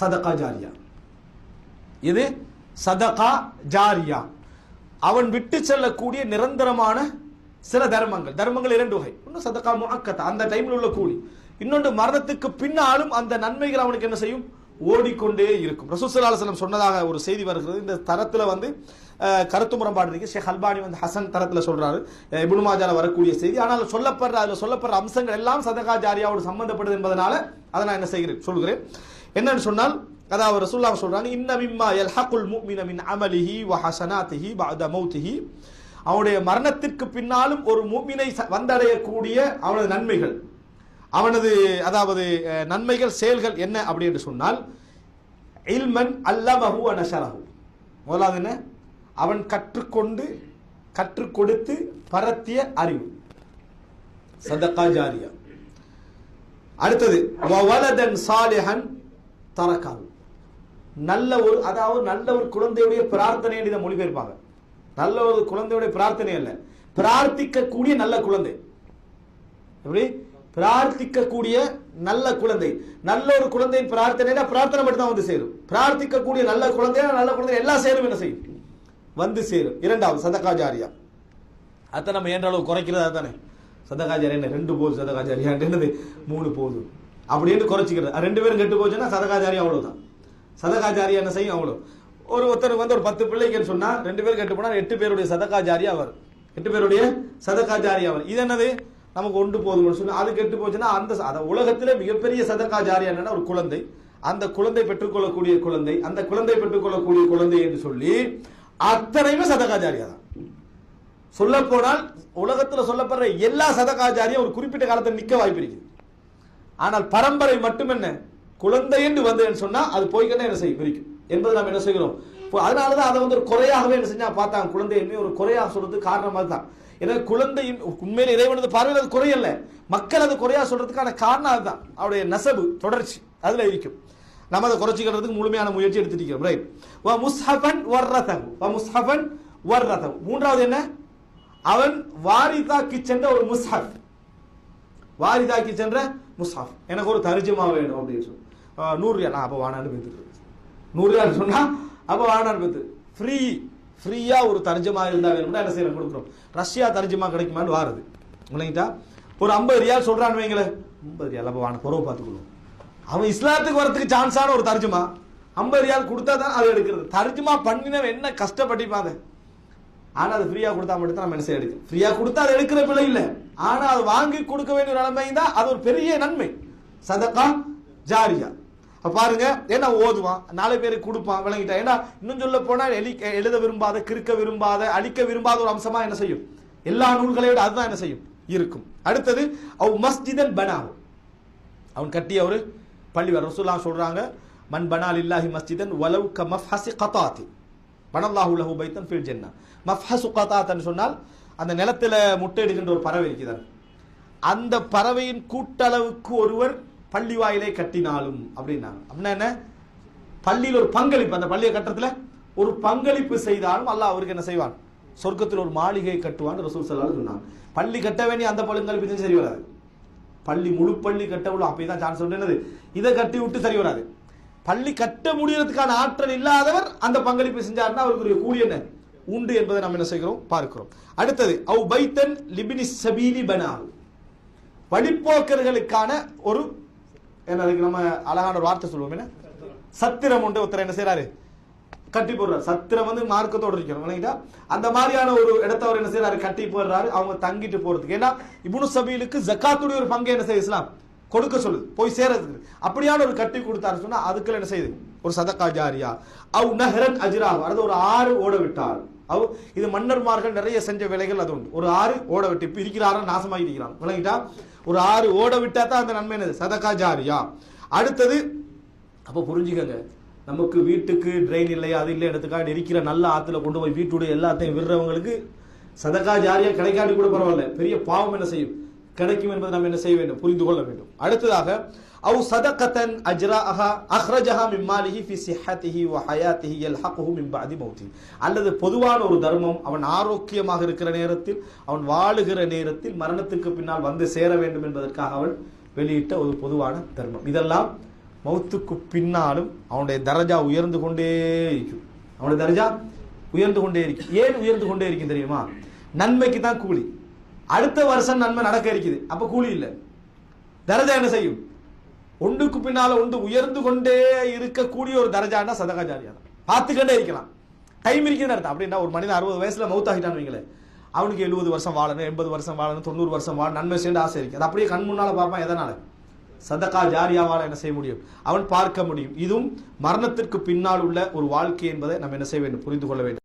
சதகா ஜாரியா. இது சதகா ஜாரியா. அவன் விட்டு செல்லக்கூடிய நிரந்தரமான சில தர்மங்கள். தர்மங்கள் இரண்டு வகை. ஒன்று சதகா முஅக்கத்தா. அந்த டைமில் உள்ள கூலி. இன்னொன்று மரணத்துக்கு பின்னாலும் அந்த நன்மைகள் அவனுக்கு என்ன செய்யும்? ஓடிக்கொண்டே இருக்கும். ரசூசல்லாஸ்லம் சொன்னதாக ஒரு செய்தி வருகிறது. இந்த தரத்தில் வந்து கருத்து முரண்பாடு இருக்கு. ஷேக் அல்பானி வந்து ஹசன் தரத்தில் சொல்றாரு. இபுனுமாஜால வரக்கூடிய செய்தி. ஆனால் சொல்லப்படுற அதில் சொல்லப்படுற அம்சங்கள் எல்லாம் சதகா ஜாரியாவோடு சம்பந்தப்படுது என்பதனால அதை நான் என்ன செய்கிறேன் சொல்கிறேன். என்னன்னு சொன்னால் அதாவது ரசூல்லா சொல்றாங்க இன்ன மிம்மா யல்ஹகுல் முஃமின மின் அமலிஹி வ ஹஸனாத்திஹி பஅத மௌத்திஹி. அவனுடைய மரணத்திற்கு பின்னாலும் ஒரு முஃமினை ச- வந்தடையக்கூடிய அவனது நன்மைகள். அவனது அதாவது நன்மைகள் செயல்கள் என்ன அப்படி என்று சொன்னால் இல்மன் அல்லமஹு அனசரஹு முதலாவது என்ன? அவன் கற்றுக்கொண்டு கற்றுக் கொடுத்து பரத்திய அறிவு. சதக்கா ஜாரியா. அடுத்தது வலதன் சாலிஹன் தரக்கால் நல்ல ஒரு அதாவது நல்ல ஒரு குழந்தையுடைய பிரார்த்தனை இதை மொழிபெயர்ப்பாங்க. நல்ல ஒரு குழந்தையுடைய பிரார்த்தனை அல்ல. பிரார்த்திக்கக்கூடிய நல்ல குழந்தை. எப்படி? பிரார்த்திக்கக்கூடிய நல்ல குழந்தை. நல்ல ஒரு குழந்தையின் பிரார்த்தனைனா பிரார்த்தனை மட்டும் தான் வந்து சேரும். பிரார்த்திக்கக்கூடிய நல்ல குழந்தையா நல்ல குழந்தை எல்லா சேரும் என்ன செய்யும்? வந்து சேரும். இரண்டாவது சதகாஜாரியா அத்தை நம்ம ஏன்ற அளவு குறைக்கிறதா தானே சதகாஜாரி என்ன? ரெண்டு போதும் சதகாஜாரியா என்னது? மூணு போதும் அப்படின்னு குறைச்சிக்கிறது. ரெண்டு பேரும் கெட்டு போச்சுன்னா சதகாச்சாரியம் அவ்வளோதான் சதகாச்சாரியம் என்ன செய்யும்? அவ்வளோ ஒரு ஒருத்தருக்கு வந்து ஒரு பத்து பிள்ளைங்கன்னு சொன்னால் ரெண்டு பேர் கெட்டு போனால் எட்டு பேருடைய சதகாஜாரியா வரும் எட்டு பேருடைய சதகாஜாரியா வரும் இது என்னது? நமக்கு ஒன்று போதும்னு சொல்லி அது கெட்டு போச்சுன்னா அந்த அதை உலகத்தில் மிகப்பெரிய சதகாஜாரியா என்னன்னா ஒரு குழந்தை. அந்த குழந்தை பெற்றுக்கொள்ளக்கூடிய குழந்தை அந்த குழந்தை பெற்றுக்கொள்ளக்கூடிய குழந்தை என்று சொல்லி அத்தனையுமே சதகாச்சாரியா தான். சொல்ல போனால் உலகத்தில் சொல்லப்படுற எல்லா சதகாச்சாரியும் ஒரு குறிப்பிட்ட காலத்தில் நிற்க வாய்ப்பு இருக்குது. ஆனால் பரம்பரை மட்டும் என்ன குழந்தை என்று வந்ததுன்னு சொன்னா அது போய்க்கிட்டே என்ன செய்யும்? பிரிக்கும். என்பது நாம் என்ன செய்கிறோம்? இப்போ அதனாலதான் அதை வந்து ஒரு குறையாகவே என்ன செஞ்சா பார்த்தாங்க குழந்தை என்ன ஒரு குறையாக சொல்றது காரணமாக தான் ஏன்னா குழந்தையின் உண்மையில் இறைவனது பார்வையில் அது குறையல்ல மக்கள் அது குறையா சொல்றதுக்கான காரணம் அதுதான். அவருடைய நெசவு தொடர்ச்சி அதுல இருக்கும். நம்ம அதை குறைச்சிக்கிறதுக்கு முழுமையான முயற்சி எடுத்துட்டு இருக்கிறோம் ரைட் வ முஸ்ஹபன் வர்ரதம் வ முஸ்ஹபன் வர்ரதம் மூன்றாவது என்ன? அவன் வாரிதாக்கி சென்ற ஒரு முஸ்ஹப் வாரிதாக்கி சென்ற முஸ்ஹப். எனக்கு ஒரு தர்ஜுமா வேணும் அப்படின்னு சொல்லி. நூறுரூவா நான் அப்போ வானான்னு பேத்துட்டு நூறுரூவான்னு சொன்னால் அப்போ வானான்னு பேத்து ஃப்ரீ ஃப்ரீயாக ஒரு தர்ஜமா இருந்தால் வேணும்னா என்ன செய்யறோம் கொடுக்குறோம் ரஷ்யா தர்ஜுமா கிடைக்குமான்னு வாருது. இல்லைங்கிட்டா ஒரு ஐம்பது ரியால் சொல்கிறான்னு வைங்களேன் ஐம்பது ரியால் அப்போ வான குறவை பார்த்துக்கணும். அவன் இஸ்லாத்துக்கு வரத்துக்கு சான்ஸான ஒரு தர்ஜமா. ஐம்பது ரியால் கொடுத்தா தான் அதை எடுக்கிறது. தர்ஜமா பண்ணினவன் என்ன கஷ்டப்பட்டிப்பாங்க ஆனால் அது ஃப்ரீயாக கொடுத்தா மட்டும் தான் நம்ம என்ன செய்ய எடுக்கும் ஃப்ரீயாக கொடுத்தா அது எடுக்கிற பிள்ளை இல்லை. ஆனா அது வாங்கி கொடுக்க வேண்டிய நிலைமை தான் அது ஒரு பெரிய நன்மை. சதக்கா ஜாரியா. பாருங்க ஏன்னா ஓதுவான் நாலு பேருக்கு கொடுப்பான் விளங்கிட்டான் ஏன்னா இன்னும் சொல்ல போனா எழு எழுத விரும்பாத கிறுக்க விரும்பாத அழிக்க விரும்பாத ஒரு அம்சமா என்ன செய்யும்? எல்லா நூல்களை விட அதுதான் என்ன செய்யும்? இருக்கும். அடுத்தது அவ் மஸ்ஜிதன் பனாவும் அவன் கட்டிய ஒரு பள்ளி ரசூல்லா சொல்றாங்க மண் பனால் இல்லாஹி மஸ்ஜிதன் வலவு க மஃஹஸி கத்தாத்தி பனல்லாஹு லஹு பைத்தன் ஃபில் மஃப் மஃஹஸு கதாத்தன் சொன்னால் அந்த நிலத்துல முட்டையிடுகின்ற ஒரு பறவை இருக்கிறார் அந்த பறவையின் கூட்டளவுக்கு ஒருவர் பள்ளி வாயிலை கட்டினாலும் அப்படின்னாங்க. அப்படின்னா என்ன? பள்ளியில் ஒரு பங்களிப்பு அந்த பள்ளியை கட்டுறதுல ஒரு பங்களிப்பு செய்தாலும் அல்லாஹ் அவருக்கு என்ன செய்வான்? சொர்க்கத்தில் ஒரு மாளிகை கட்டுவான்னு ரசூல் ஸல்லல்லாஹு சொன்னான் சொன்னாங்க. பள்ளி கட்ட வேண்டிய அந்த பங்களிப்பு இது சரி வராது. பள்ளி முழு பள்ளி கட்ட விட அப்படி தான் சான்ஸ் என்னது? இதை கட்டி விட்டு சரி வராது. பள்ளி கட்ட முடியறதுக்கான ஆற்றல் இல்லாதவர் அந்த பங்களிப்பு செஞ்சாருன்னா அவருக்குரிய கூலி என்ன? உண்டு என்பதை நம்ம என்ன செய்கிறோம்? பார்க்கிறோம். அடுத்தது அவு பைத்தன் லிபினி சபீலி பனாவு வழிப்போக்கர்களுக்கான ஒரு என்ன அதுக்கு நம்ம அழகான ஒரு வார்த்தை சொல்லுவோம். என்ன? சத்திரம் உண்டு. ஒருத்தர் என்ன செய்யறாரு கட்டி போடுறாரு. சத்திரம் வந்து மார்க்கத்தோடு இருக்கணும் இல்லைங்களா? அந்த மாதிரியான ஒரு இடத்த அவர் என்ன செய்யறாரு கட்டி போடுறாரு. அவங்க தங்கிட்டு போறதுக்கு. ஏன்னா இபுனு சபீலுக்கு ஜக்காத்துடைய ஒரு பங்கு என்ன செய்ய இஸ்லாம். கொடுக்க சொல்லுது. போய் சேரதுக்கு அப்படியான ஒரு கட்டி கொடுத்தாரு சொன்னா அதுக்குள்ள என்ன செய்யுது? ஒரு சதக்கா ஜாரியா. அவ் நஹரன் அஜ்ரா அது ஒரு ஆறு ஓட விட்டார் அவ் இது மன்னர்மார்கள் நிறைய செஞ்ச வேலைகள் அது உண்டு. ஒரு ஆறு ஓட விட்டு இப்ப இருக்கிறாரா நாசமாகி இருக்கிறான் விளங்கிட்டா? ஒரு ஆறு ஓட விட்டா தான் அந்த நன்மை என்னது? சதக்கா ஜாரியா. அடுத்தது அப்போ புரிஞ்சுக்கங்க. நமக்கு வீட்டுக்கு ட்ரெயின் இல்லை அது இல்லை எடுத்துக்காட்டு இருக்கிற நல்ல ஆற்றுல கொண்டு போய் வீட்டுடைய எல்லாத்தையும் விடுறவங்களுக்கு சதக்கா ஜாரியாக கிடைக்காட்டி கூட பரவாயில்ல. பெரிய பாவம் என்ன செய்யும்? கிடைக்கும் என்பதை நாம் என்ன செய்ய வேண்டும்? புரிந்து கொள்ள வேண்டும். அடுத்ததாக அவு சதகத்தன் அஜ்ராஹா அஹ்ரஜஹா மிம்மாலிஹி ஃபி சிஹத்திஹி வ ஹயாத்திஹி யல்ஹகுஹு மின் பஅதி மௌத்தி அல்லது பொதுவான ஒரு தர்மம் அவன் ஆரோக்கியமாக இருக்கிற நேரத்தில் அவன் வாழுகிற நேரத்தில் மரணத்துக்கு பின்னால் வந்து சேர வேண்டும் என்பதற்காக அவன் வெளியிட்ட ஒரு பொதுவான தர்மம். இதெல்லாம் மௌத்துக்கு பின்னாலும் அவனுடைய தரஜா உயர்ந்து கொண்டே இருக்கும். அவனுடைய தரஜா உயர்ந்து கொண்டே இருக்கும். ஏன் உயர்ந்து கொண்டே இருக்கும் தெரியுமா? நன்மைக்கு தான் கூலி. அடுத்த வருஷம் நன்மை நடக்க இருக்குது. அப்ப கூலி இல்லை. தரஜா என்ன செய்யும்? ஒன்றுக்கு பின்னால ஒன்று உயர்ந்து கொண்டே இருக்கக்கூடிய ஒரு தரஜான்னா சதகா ஜாரியா தான். பார்த்துக்கிட்டே இருக்கலாம். டைம் இருக்குதுன்னு அர்த்தம். அப்படின்னா ஒரு மனிதன் அறுபது வயசுல மௌத்தாகிட்டான்னு வைங்களேன். அவனுக்கு எழுபது வருஷம் வாழணும் எண்பது வருஷம் வாழணும் தொண்ணூறு வருஷம் வாழணும் நன்மை சேர்ந்து ஆசை இருக்கு. அது அப்படியே கண் முன்னால பார்ப்பான் எதனால? சதகா ஜாரியாவால் என்ன செய்ய முடியும்? அவன் பார்க்க முடியும். இதுவும் மரணத்திற்கு பின்னால் உள்ள ஒரு வாழ்க்கை என்பதை நம்ம என்ன செய்ய வேண்டும்? புரிந்து கொள்ள வேண்டும்.